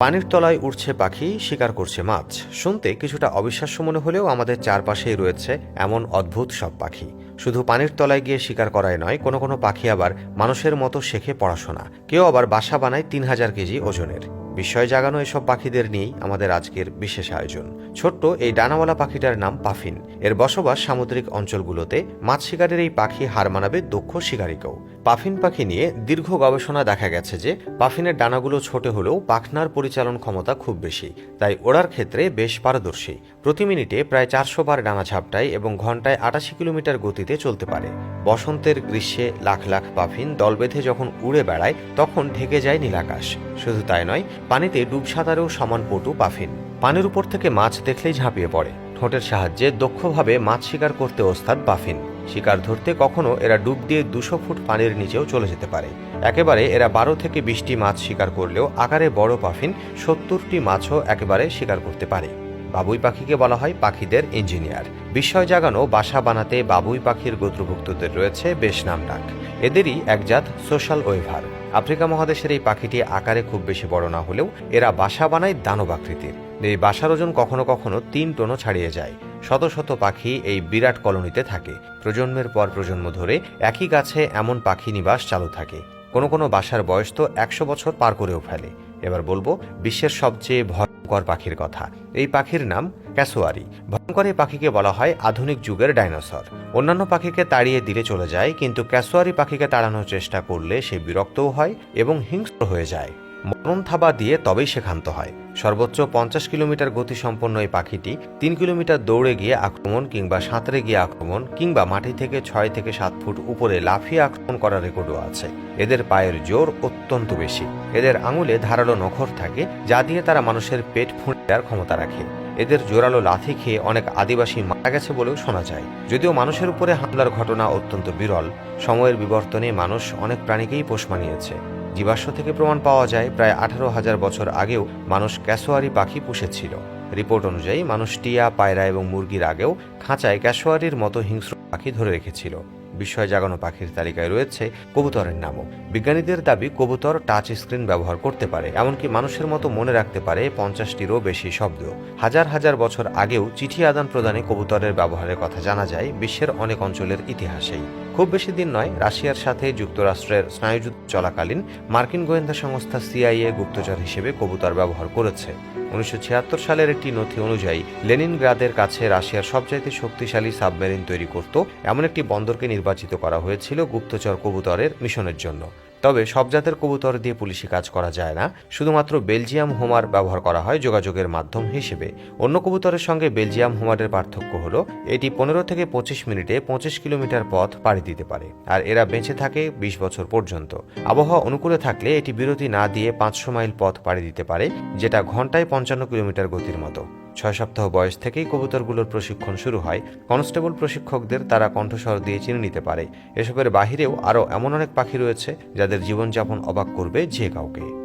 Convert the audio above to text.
পানির তলায় উঠছে পাখি, শিকার করছে মাছ। শুনতে কিছুটা অবিশ্বাস্য মনে হলেও আমাদের চারপাশেই রয়েছে এমন অদ্ভুত সব পাখি। শুধু পানির তলায় গিয়ে শিকার করাই নয়, কোনো কোনো পাখি আবার মানুষের মতো শেখে পড়াশোনা। কেউ আবার বাসা বানায় তিন হাজার কেজি ওজনের। বিস্ময় জাগানো এসব পাখিদের নিয়েই আমাদের আজকের বিশেষ আয়োজন। ছোট্ট এই ডানাওয়ালা পাখিটার নাম পাফিন। এর বসবাস সামুদ্রিক অঞ্চলগুলোতে মাছ শিকারের এই পাখি হার মানাবে দক্ষ শিকারীকেও। পাফিন পাখি নিয়ে দীর্ঘ গবেষণা দেখা গেছে যে পাফিনের ডানাগুলো ছোট হলেও পাখনার পরিচালন ক্ষমতা খুব বেশি, তাই ওড়ার ক্ষেত্রে বেশ পারদর্শী। প্রতি মিনিটে প্রায় চারশো বার ডানা ঝাপটায় এবং ঘন্টায় আটাশি কিলোমিটার গতিতে চলতে পারে। বসন্তের গ্রীষ্মে লাখ লাখ পাফিন দল বেঁধে যখন উড়ে বেড়ায়, তখন ঢেকে যায় নীলাকাশ শুধু তাই নয়, পানিতে ডুব সাঁতারেও সমান পটু পাফিন। পানির উপর থেকে মাছ দেখলেই ঝাঁপিয়ে পড়ে। ঠোঁটের সাহায্যে দক্ষভাবে মাছ শিকার করতে ওস্তাদ পাফিন। শিকার ধরতে কখনো এরা ডুব দিয়ে দুশো ফুট পানির নিচেও চলে যেতে পারে। একেবারে এরা বারো থেকে বিশটি মাছ শিকার করলেও আকারে বড় পাফিন সত্তরটি মাছও একেবারে শিকার করতে পারে। বাবুই পাখিকে বলা হয় পাখিদের ইঞ্জিনিয়ার। বিস্ময় জাগানো বাসা বানাতে বাবুই পাখির গোত্রভুক্তদের রয়েছে বেশ নাম ডাক এদেরই একজাত সোশ্যাল ওয়েভার। আফ্রিকা মহাদেশের এই পাখিটি আকারে খুব বেশি বড় না হলেও এরা বাসা বানায় দানব আকৃতির। এই বাসার ওজন কখনো কখনো তিন টনও ছাড়িয়ে যায়। শত শত পাখি এই বিরাট কলোনিতে থাকে। প্রজন্মের পর প্রজন্ম ধরে একই গাছে এমন পাখি নিবাস চালু থাকে। কোনো কোনো বাসার বয়স তো একশো বছর পার করেও ফেলে। এবার বলব, বিশ্বের সবচেয়ে ভয়ঙ্কর পাখির কথা। এই পাখির নাম ক্যাসোয়ারি। ভয়ঙ্কর এই পাখিকে বলা হয় আধুনিক যুগের ডাইনোসর। অন্যান্য পাখিকে তাড়িয়ে দিলে চলে যায়, কিন্তু ক্যাসোয়ারি পাখিকে তাড়ানোর চেষ্টা করলে সে বিরক্তও হয় এবং হিংস্র হয়ে যায়। মরণ থাবা দিয়ে তবেই ক্ষান্ত হয়। সর্বোচ্চ পঞ্চাশ কিলোমিটার গতি সম্পন্ন এই পাখিটি তিন কিলোমিটার দৌড়ে গিয়ে আক্রমণ কিংবা সাঁতরে গিয়ে আক্রমণ কিংবা মাটি থেকে ছয় থেকে সাত ফুট উপরে লাফিয়ে আক্রমণ করার রেকর্ডও আছে। এদের পায়ের জোর অত্যন্ত বেশি। এদের আঙুলে ধারালো নখর থাকে, যা দিয়ে তারা মানুষের পেট ফুঁড়ে দেওয়ার ক্ষমতা রাখে। এদের জোরালো লাথি খেয়ে অনেক আদিবাসী মারা গেছে বলেও শোনা যায়। যদিও মানুষের উপরে হামলার ঘটনা অত্যন্ত বিরল, সময়ের বিবর্তনে মানুষ অনেক প্রাণীকেই পোষ মানিয়েছে। জীবাশ্ম থেকে প্রমাণ পাওয়া যায় প্রায় আঠারো হাজার বছর আগেও মানুষ ক্যাসোয়ারি পাখি পুষেছিল। রিপোর্ট অনুযায়ী মানুষ টিয়া, পায়রা এবং মুরগির আগেও খাঁচায় ক্যাসোয়ারির মতো হিংস্র পাখি ধরে রেখেছিল। বিস্ময় জাগানো পাখির তালিকায় রয়েছে কবুতরের নামও। বিজ্ঞানীদের দাবি কবুতর টাচ স্ক্রিন ব্যবহার করতে পারে, এমনকি মানুষের মতো মনে রাখতে পারে পঞ্চাশটিরও বেশি শব্দ। হাজার হাজার বছর আগেও চিঠি আদান প্রদানে কবুতরের ব্যবহারের কথা জানা যায় বিশ্বের অনেক অঞ্চলের ইতিহাসেই। খুব বেশি দিন নয়, রাশিয়ার সাথে যুক্তরাষ্ট্রের স্নায়ুযুদ্ধ চলাকালীন মার্কিন গোয়েন্দা সংস্থা সিআইএ গুপ্তচর হিসেবে কবুতর ব্যবহার করেছে। উনিশশো ছিয়াত্তর সালের একটি নথি অনুযায়ী, লেনিনগ্রাদের কাছে রাশিয়ার সবচাইতে শক্তিশালী সাবমেরিন তৈরি করত। এমন একটি বন্দরকে নির্বাচিত করা হয়েছিল গুপ্তচর কবুতরের মিশনের জন্য। তবে সব জাতের কবুতর দিয়ে পুলিশি কাজ করা যায় না। শুধুমাত্র বেলজিয়াম হোমার ব্যবহার করা হয় যোগাযোগের মাধ্যম হিসেবে। অন্য কবুতরের সঙ্গে বেলজিয়াম হোমারের পার্থক্য হলো, এটি পনেরো থেকে পঁচিশ মিনিটে পঁচিশ কিলোমিটার পথ পাড়ি দিতে পারে, আর এরা বেঁচে থাকে বিশ বছর পর্যন্ত। আবহাওয়া অনুকূলে থাকলে এটি বিরতি না দিয়ে পাঁচশো মাইল পথ পাড়ি দিতে পারে, যেটা ঘন্টায় পঞ্চান্ন কিলোমিটার গতির মতো। ছয় সপ্তাহ বয়স থেকেই কবুতরগুলোর প্রশিক্ষণ শুরু হয়। কনস্টেবল প্রশিক্ষকদের তারা কণ্ঠস্বর দিয়ে চিনে নিতে পারে। এসবের বাহিরেও আরও এমন অনেক পাখি রয়েছে যাদের জীবনযাপন অবাক করবে যে কাউকে।